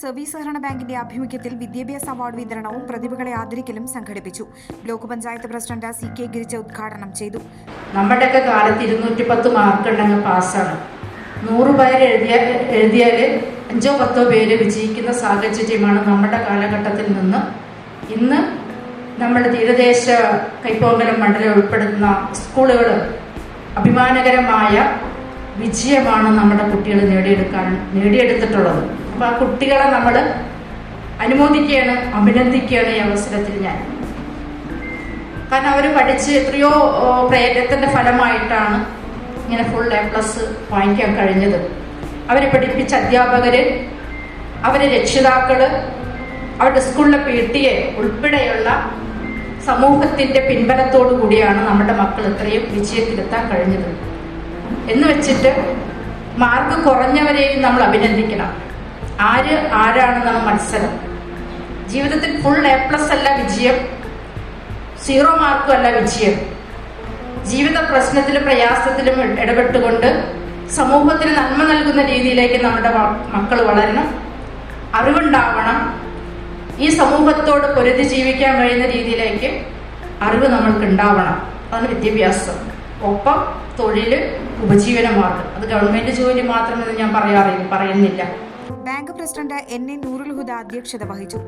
Service സഹകരണ ബാങ്കിന്റെ ആഭിമുഖ്യത്തിൽ വിദ്യാഭ്യാസ അവാർഡ് വിതരണവും പ്രതിഭകളെ ആദരിക്കലും സംഘടിപ്പിച്ചു. Block panchayat president C K Girija ഉദ്ഘാടനം ചെയ്തു. നമ്മുടെ കാലത്ത് ഇരുന്നൂറ്റി പത്ത് മാർക്ക് ഉണ്ടെങ്കിൽ പാസ്സാണ്. നൂറ് പേര് എഴുതിയാൽ എഴുതിയാൽ അഞ്ചോ പത്തോ പേര് വിജയിക്കുന്ന സാഹചര്യമാണ് നമ്മുടെ കാലഘട്ടത്തിൽ നിന്ന്. ഇന്ന് നമ്മുടെ തീരദേശ കൈപ്പോങ്കലം മണ്ഡലം ഉൾപ്പെടുന്ന സ്കൂളുകൾ അഭിമാനകരമായ വിജയമാണ് നമ്മുടെ കുട്ടികൾ നേടിയെടുക്കാൻ നേടിയെടുത്തിട്ടുള്ളത്. അപ്പോൾ ആ കുട്ടികളെ നമ്മൾ അനുമോദിക്കുകയാണ് അഭിനന്ദിക്കുകയാണ് ഈ അവസരത്തിൽ ഞാൻ. കാരണം അവർ പഠിച്ച് എത്രയോ ഓ, പ്രയത്നത്തിന്റെ ഫലമായിട്ടാണ് ഇങ്ങനെ ഫുൾ എ പ്ലസ് വാങ്ങിക്കാൻ കഴിഞ്ഞത്. അവരെ പഠിപ്പിച്ച അധ്യാപകര് അവരെ രക്ഷിതാക്കൾ അവരുടെ സ്കൂളിലെ പി ടി എ ഉൾപ്പെടെയുള്ള സമൂഹത്തിന്റെ പിൻബലത്തോടു കൂടിയാണ് നമ്മുടെ മക്കൾ ഇത്രയും വിജയത്തിലെത്താൻ കഴിഞ്ഞത്. എന്ന് വെച്ചിട്ട് മാർക്ക് കുറഞ്ഞവരെയും നമ്മൾ അഭിനന്ദിക്കണം. ആര് ആരാണെന്നാണ് മത്സരം ജീവിതത്തിൽ ഫുൾ എ പ്ലസ് അല്ല വിജയം. സീറോ മാർക്കും അല്ല വിജയം. ജീവിത പ്രശ്നത്തിലും പ്രയാസത്തിലും ഇടപെട്ടുകൊണ്ട് സമൂഹത്തിന് നന്മ നൽകുന്ന രീതിയിലേക്ക് നമ്മുടെ മക്കൾ വളരണം. അറിവുണ്ടാവണം. ഈ സമൂഹത്തോട് പൊരുതി ജീവിക്കാൻ കഴിയുന്ന രീതിയിലേക്ക് അറിവ് നമ്മൾക്ക് ഉണ്ടാവണം. അതാണ് വിദ്യാഭ്യാസം. ഒപ്പം തൊഴിൽ ഉപജീവനമാർഗം അത് ഗവൺമെന്റ് ജോലി മാത്രമെന്ന് ഞാൻ പറയാറില്ല പറയുന്നില്ല. Bank president N A Noorul ഹുദ അധ്യക്ഷത വഹിച്ചു.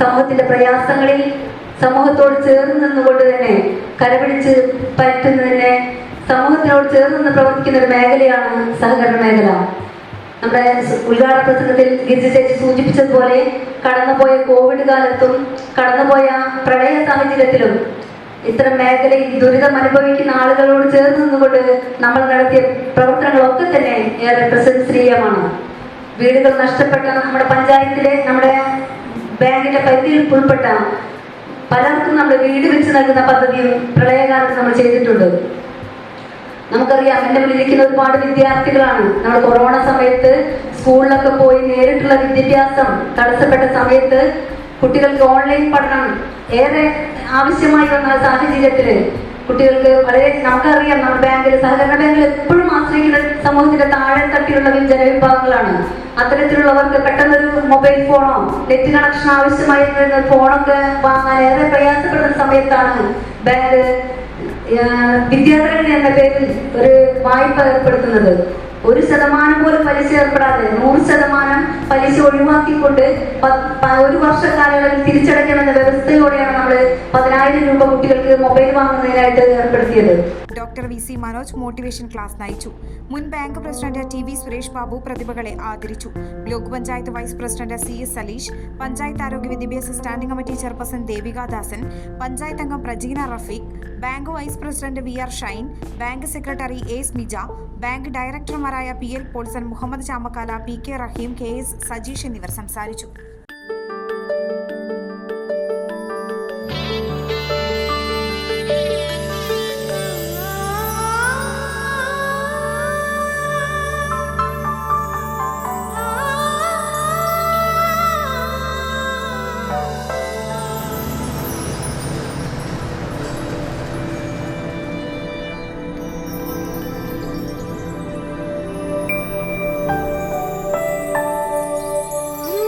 സമൂഹത്തിന്റെ പ്രയാസങ്ങളിൽ സമൂഹത്തോട് ചേർന്ന് നിന്നുകൊണ്ട് തന്നെ കരപിടിച്ച് പറ്റുന്നതിനെ സമൂഹത്തിനോട് ചേർന്ന് നിന്ന് പ്രവർത്തിക്കുന്ന ഒരു മേഖലയാണ് സഹകരണ മേഖല. നമ്മുടെ ഉദ്ഘാടന പ്രസംഗത്തിൽ ഗിരിജ ചേച്ചി സൂചിപ്പിച്ചതുപോലെ കടന്നുപോയ കോവിഡ് കാലത്തും കടന്നുപോയ പ്രളയ സാഹചര്യത്തിലും ഇത്തരം മേഖലയിൽ ദുരിതം അനുഭവിക്കുന്ന ആളുകളോട് ചേർന്ന് നിന്നുകൊണ്ട് നമ്മൾ നടത്തിയ പ്രവർത്തനങ്ങളൊക്കെ തന്നെ ഏറെ പ്രശംസനീയമാണ്. വീടുകൾ നഷ്ടപ്പെട്ട നമ്മുടെ പഞ്ചായത്തിലെ നമ്മുടെ ബാങ്കിന്റെ പരിധിയിൽ ഉൾപ്പെട്ട പലർക്കും നമ്മൾ വീട് വെച്ച് നൽകുന്ന പദ്ധതിയും പ്രളയകാലത്ത് നമ്മൾ ചെയ്തിട്ടുണ്ട്. നമുക്കറിയാം എന്റെ മുന്നിലിരിക്കുന്ന ഒരുപാട് വിദ്യാർത്ഥികളാണ്. നമ്മൾ കൊറോണ സമയത്ത് സ്കൂളിലൊക്കെ പോയി നേരിട്ടുള്ള വിദ്യാഭ്യാസം തടസ്സപ്പെട്ട സമയത്ത് കുട്ടികൾക്ക് ഓൺലൈൻ പഠനം ഏറെ ആവശ്യമായി വന്ന സാഹചര്യത്തിൽ കുട്ടികൾക്ക് വളരെ നമുക്കറിയാം നമ്മുടെ ബാങ്കിൽ സഹകരണ ബാങ്കിൽ എപ്പോഴും ആശ്രയിക്കുന്ന സമൂഹത്തിന്റെ താഴെ തട്ടിലുള്ള ജനവിഭാഗങ്ങളാണ് അത്തരത്തിലുള്ളവർക്ക് പെട്ടെന്നൊരു മൊബൈൽ ഫോണോ നെറ്റ് കണക്ഷൻ ആവശ്യമായി വരുന്ന ഫോണൊക്കെ വാങ്ങാൻ ഏറെ പ്രയാസപ്പെടുന്ന സമയത്താണ് ബാങ്ക് വിദ്യാധരൻ എന്ന പേരിൽ ഒരു വായ്പ ഏർപ്പെടുത്തുന്നത്. ഒരു ശതമാനം പോലും പലിശ ഏർപ്പെടാതെ നൂറ് ശതമാനം പലിശ ഒഴിവാക്കിക്കൊണ്ട് ഒരു വർഷ കാലയളവിൽ തിരിച്ചടയ്ക്കണമെന്ന doctor V C Manoj motivation class നയിച്ചു. മുൻ bank president T V Suresh Babu പ്രതിഭകളെ ആദരിച്ചു. Block panchayat vice president C S Saleesh panchayat ആരോഗ്യ വിദ്യാഭ്യാസ standing committee chairperson Devikadasan panchayat അംഗം Prajeena Rafeeq bank vice president V R Shine bank secretary A Smija bank ഡയറക്ടർമാരായ P L Paulson Muhammad Chamakkala P K Raheem K S Sajeesh എന്നിവർ സംസാരിച്ചു.